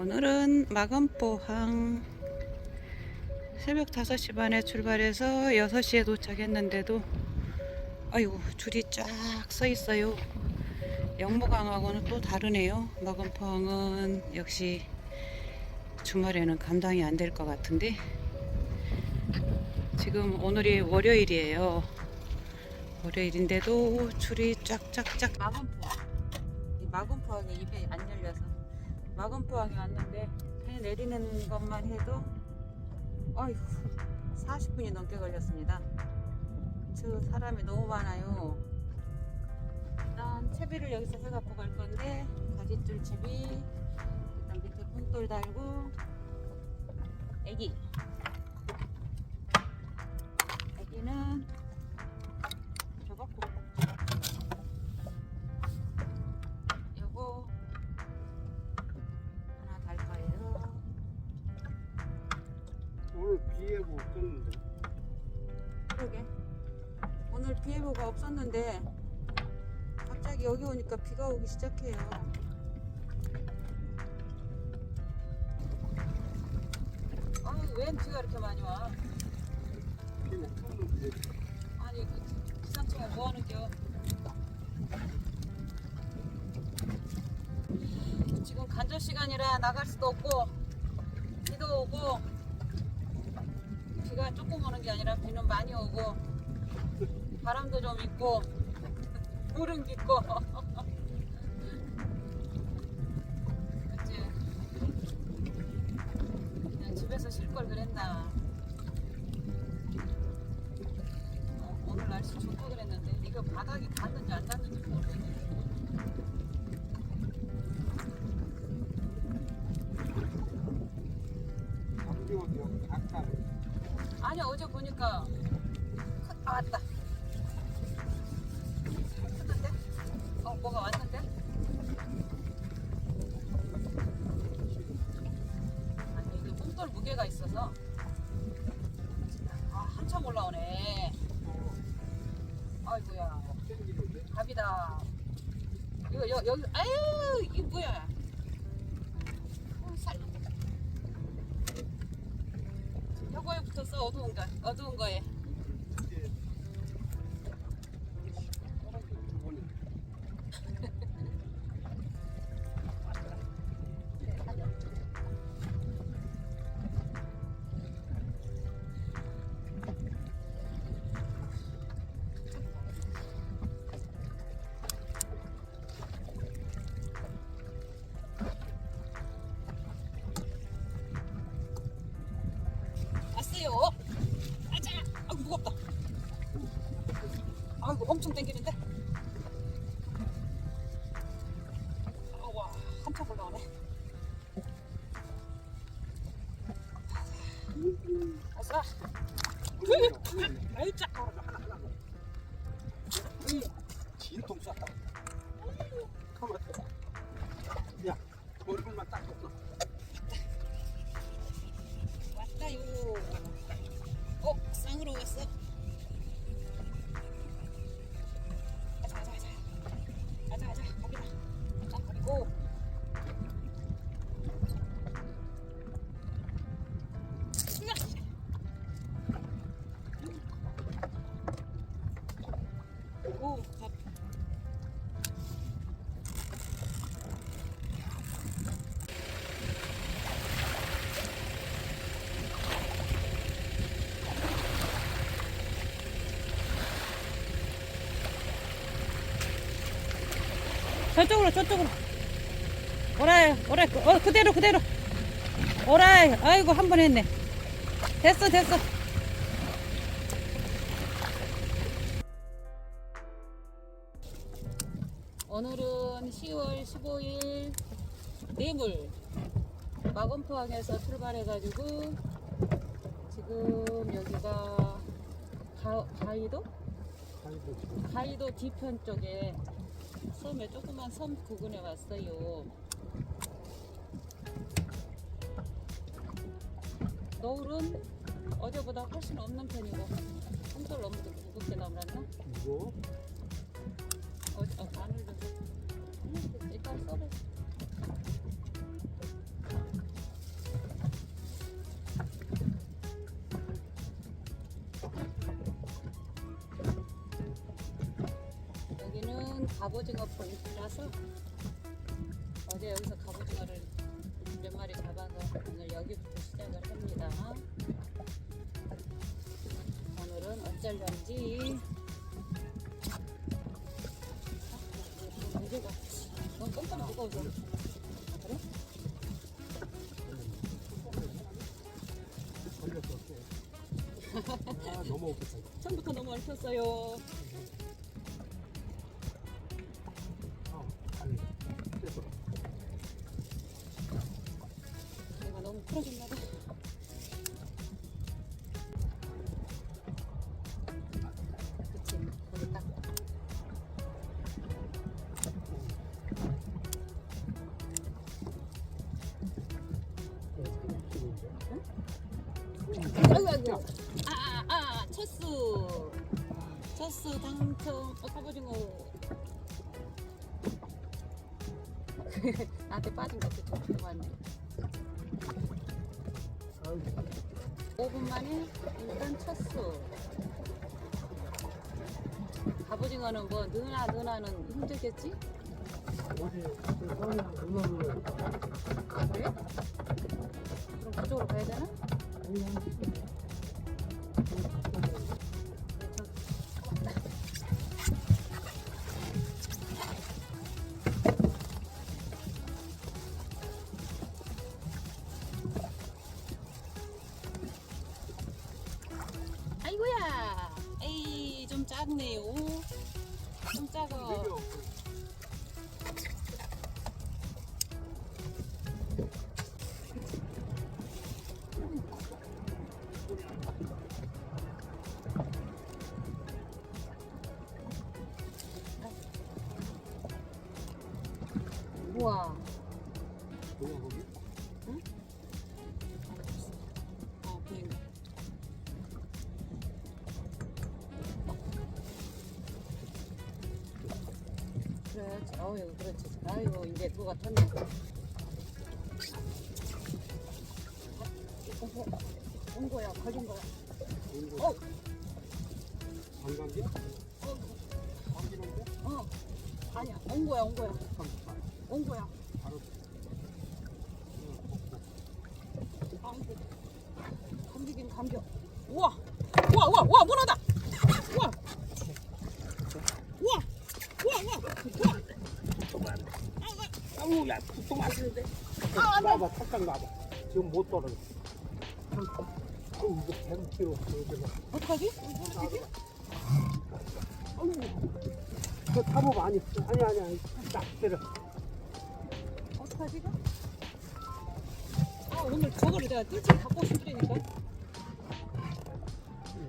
오늘은 마건포항 새벽 5시 반에 출발해서 6시에 도착했는데도 아이고 줄이 쫙 서 있어요. 영무강하고는 또 다르네요. 마건포항은 역시 주말에는 감당이 안 될 것 같은데 지금 오늘이 월요일이에요. 월요일인데도 줄이 쫙쫙쫙 마건포항 이 마건포항에 입에 안 마건포항에 왔는데 배 내리는 것만 해도 아이고 40분이 넘게 걸렸습니다. 저 사람이 너무 많아요. 일단 채비를 여기서 해갖고 갈 건데 가지줄 채비 일단 밑에 폰돌 달고 애기 애기는 오니까 비가 오기 시작해요. 아니 웬 비가 이렇게 많이 와? 아니 그 기상청에 뭐 하는 겨? 지금 간절 시간이라 나갈 수도 없고 비도 오고 비가 조금 오는 게 아니라 비는 많이 오고 바람도 좀 있고 구름 있고 걸 그랬나. 어, 오늘 날씨 좋고 그랬는데 이거 바닥이 닿는지 안 닿는지 모르겠네. 아니 어제 보니까 어두운 거에 아이고 엄청 당기는데. 저쪽으로, 저쪽으로. 오라이, 오라이, 어, 그대로, 그대로. 오라이, 아이고, 한 번 했네. 됐어, 됐어. 오늘은 10월 15일 뇌물 마건포항에서 출발해가지고 지금 여기가 가, 가이도? 가이도 뒤편 쪽에 섬에 조그만 섬 부근에 왔어요. 노을은 어제보다 훨씬 없는 편이고 한돌 너무 무겁게 나물었나? 이거 어, 어, 마늘도 음, 일단 썰어 갑오징어 포인트라서 어제 여기서 갑오징어를 몇 마리 잡아서 오늘 여기부터 시작을 합니다. 오늘은 어쩔런지 무게가 너무 깜짝 무거워서 아, 그래? 아, 너무 없겠어. 처음부터 너무 얽혔어요. 풀어줬나 봐. 아, 아, 아, 갑오징어. 나한테 빠진 것 같아. 좀 들어왔네. 5분 만에 일단 쳤어. 갑오징어는 뭐 느나 느나는 힘들겠지? 그 사람 누나를 그래? 그럼 그쪽으로 가야 되나? 아이고야, 좀 작네요. 좀 작아. 아이고, 이제 누가. 어, 온 거야, 걸린 거야. 어, 관광지? 어, 관광지인데? 어. 아니야, 온 거야, 온 거야. 온 거야. 바로 아이고. 감기긴 감겨. 우와! 우와, 우와, 우와, 문어다! 우와! 우와! 우와, 우와! 우와! 아우 야 또 맛있는데? 아, 안 돼. 놔봐 탁탁 놔봐 지금 못 떨어져 이거 100kg 여기 봐 어떡하지? 아우 저 타법 아니 아니 아니 아니 딱 때려 어떡하지? 아, 오늘 저거를 내가 뜰채 갖고 싶으니까.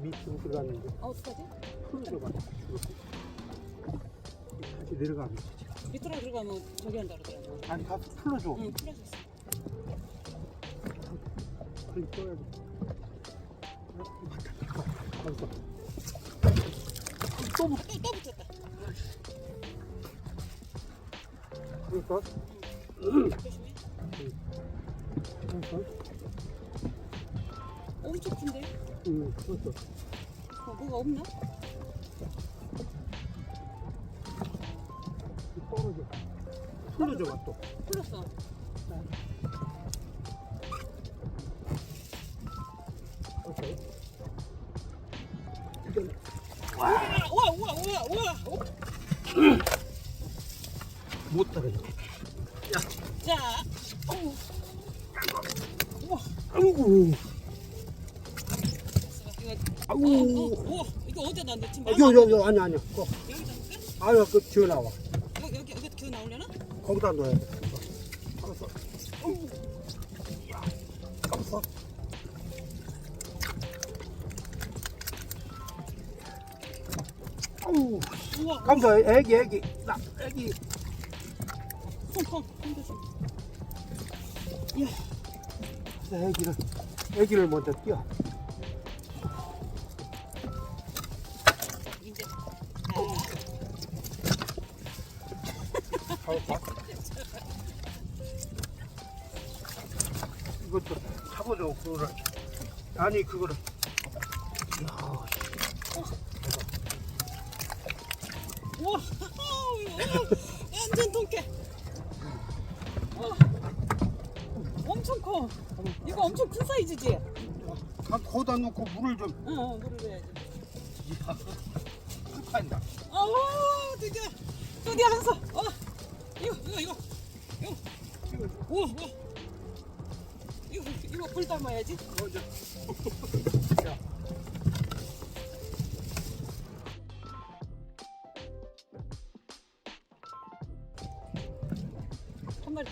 밑으로 들어갔는데 아, 어떡하지? 풀어줘봐 다시 내려가면 되지 밑으로 들어가면 저기 한다 그러더라고. 아니 가서 풀어줘 응, 풀어줬어. 그러니까. 그러니까 그렇죠 어? 떨어져 풀어줘봐 또 풀렸어. 우와, 우와, 우와, 우와, 우와. 어? 못 따라줘 자, 어우. 우와, 아이고 이거, 어, 아우 어, 우와, 이거 어디다 넣지? 마. 요 요 요 아니 아니야 거 여기다 넣을까? 아유 그 튀어 나와 여기, 여기, 여기 기어 나오려나? 거기다 넣어야 돼 감사 애기 애기. 나 애기. 콩 조심. 애기를 애기를 먼저 띄워. 이제. 이것도 사보죠 그거를. 아니 그거를. 이야 이거 완전 통깨. 어. 엄청 커. 이거 엄청 큰 사이즈지? 다 거기다 놓고 물을 좀 응, 응, 물을 넣어야지. 한다. 어, 드디어, 드디어 한 서. 어, 이거, 이거, 이거, 이거. 우와, 우와. 이거, 이거 불 담아야지. 한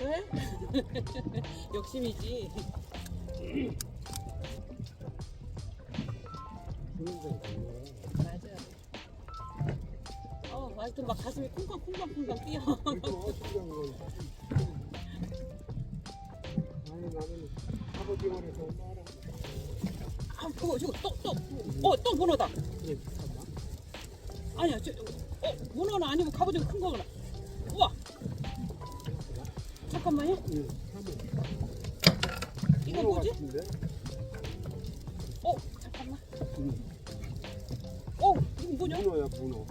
해? 욕심이지. 맞아. 어, 하여튼 막 가슴이 쿵쾅쿵쾅쿵쾅 뛰어. 잠깐만요. 예. 이거 뭐지? 같은데? 어, 잠깐만. 응. 어, 이거 뭐냐? 문어야 문어.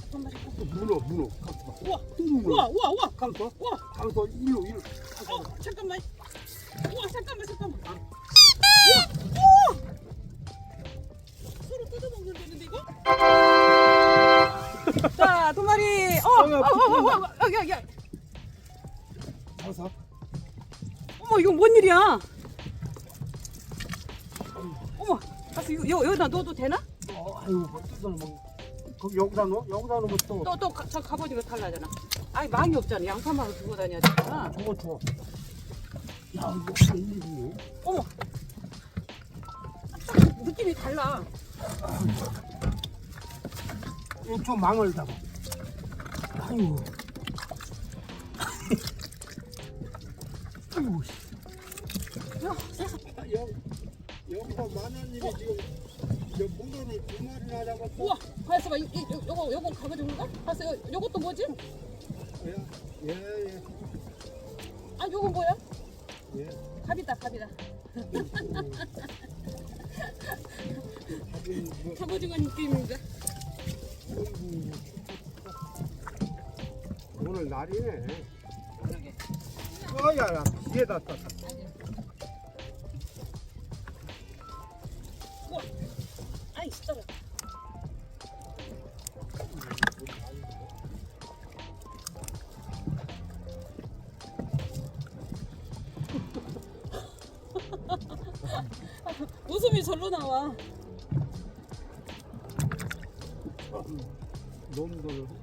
잠깐만, 잠깐만. 또 문어 문어. 가서 우와, 또 문어. 우와, 우와, 우와. 가서 우와, 가서 일로 일로. 어, 잠깐만. 우와, 잠깐만, 잠깐만. 아. 우와, 우와. 서로 뜯어먹는 데는데 이거? 자, 두 마리. 어, 어, 어, 어, 어, 여기, 여기. 가서 뭔 일이야? 어머, 가서 이거 여- 여기다 넣어도 되나? 어, 아유 뭐 뜯어 뭐. 그럼 여기다 넣어? 여기다 넣으면 또 또, 또, 저 갑오징어 탈라잖아. 아니, 망이 없잖아. 양파망을 두고 다녀야 되잖아. 저거 줘. 야 이거 웬일이니? 어머. 딱 느낌이 달라. 이저 망을 잡아. 아유. 아유. 씨. 야, 여, 여기서 만원님이 지금 저 문어를 두 마리나 잡았어. 우와, 가서 봐. 이, 이, 요- 요거, 요거 갑오징어인가? 가서 요, 요것도 뭐지? 예, 예, 예. 아, 요거 뭐야? 예. 갑이다, 갑이다. 뭐, 갑오징어 느낌인데. 어이구. 오늘 날이네. 그러게. 어, 야, 야, 비에다 떴다. 웃음이 절로 나와. 한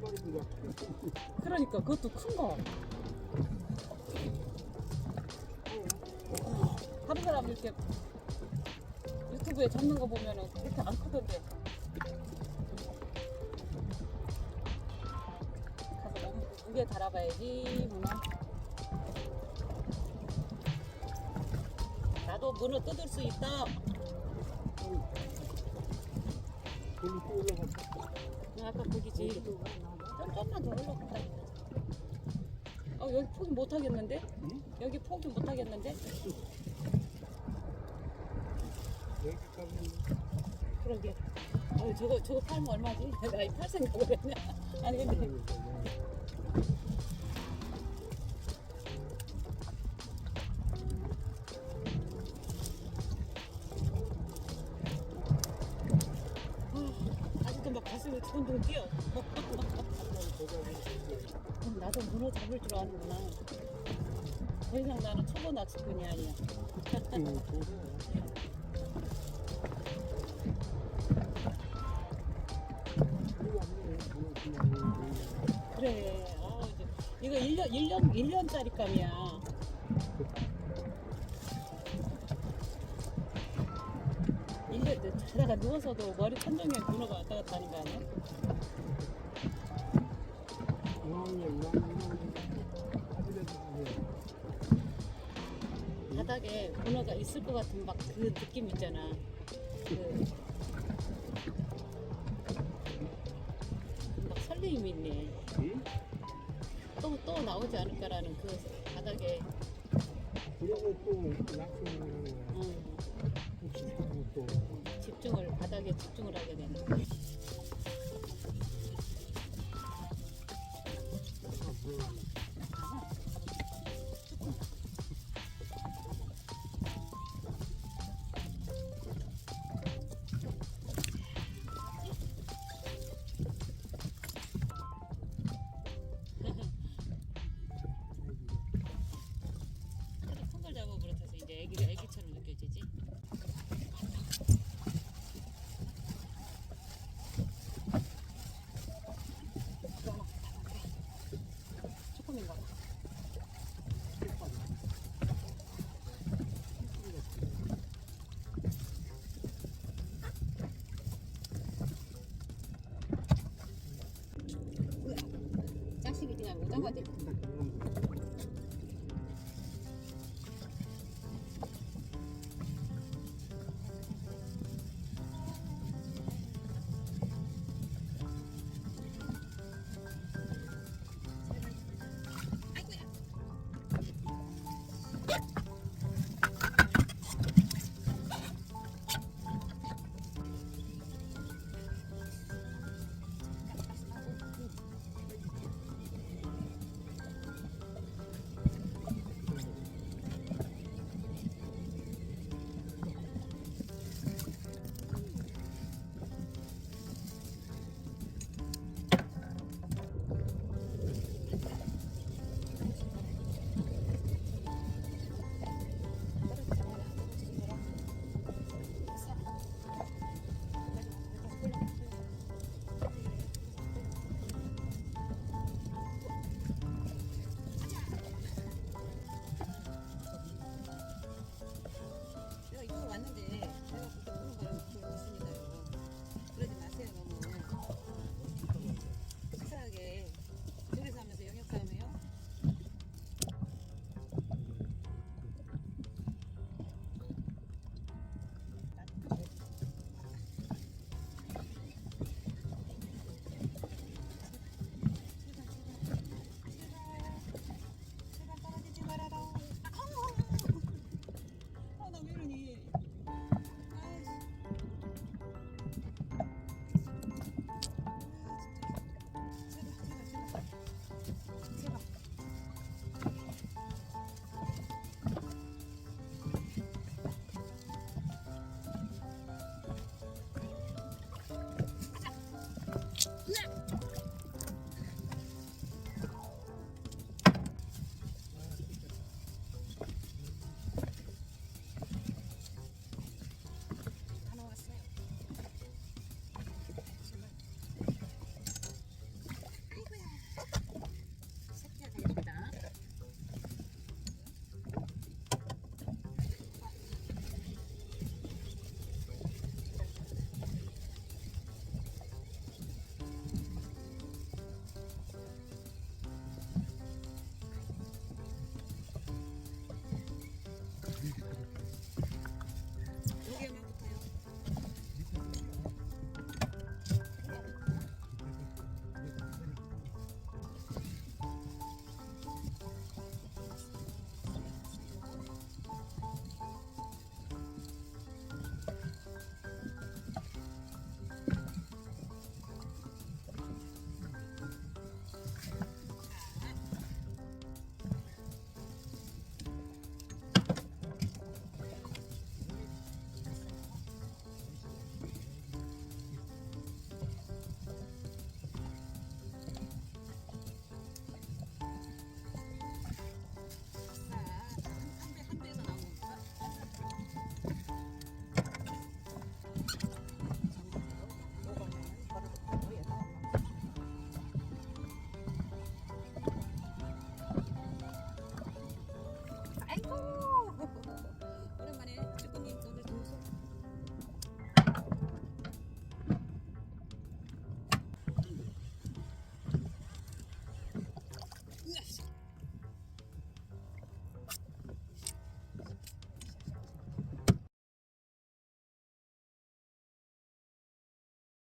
마리도 그러니까 그것도 큰 거. 다른 사람 이렇게 유튜브에 잡는 거 보면은 그렇게 안 크던데. 가서 너무 무게 달아봐야지 문어. 나도 문어 뜯을 수 있다. 또 올라갔어. 아까 거기지. 좀만 더 올라간다. 어 여기 포기 못 하겠는데? 응? 여기 포기 못 하겠는데? 그러게. 어 저거 저거 팔면 얼마지? 나이 팔 생각을 했냐? 아니 근데 그래. 아, 이제 이거 1년 1년 1년짜리 감이야. 일년 자다가 누워서도 머리 천정에 문어가 왔다 갔다 하는 거 아니야? 같은 막 그 느낌 있잖아. 그. 막 설레임이 있네. 또, 또 나오지 않을까라는 그 바닥에, 그리고 또 낚시를 하고 또 집중을, 바닥에 집중을 하게 되는.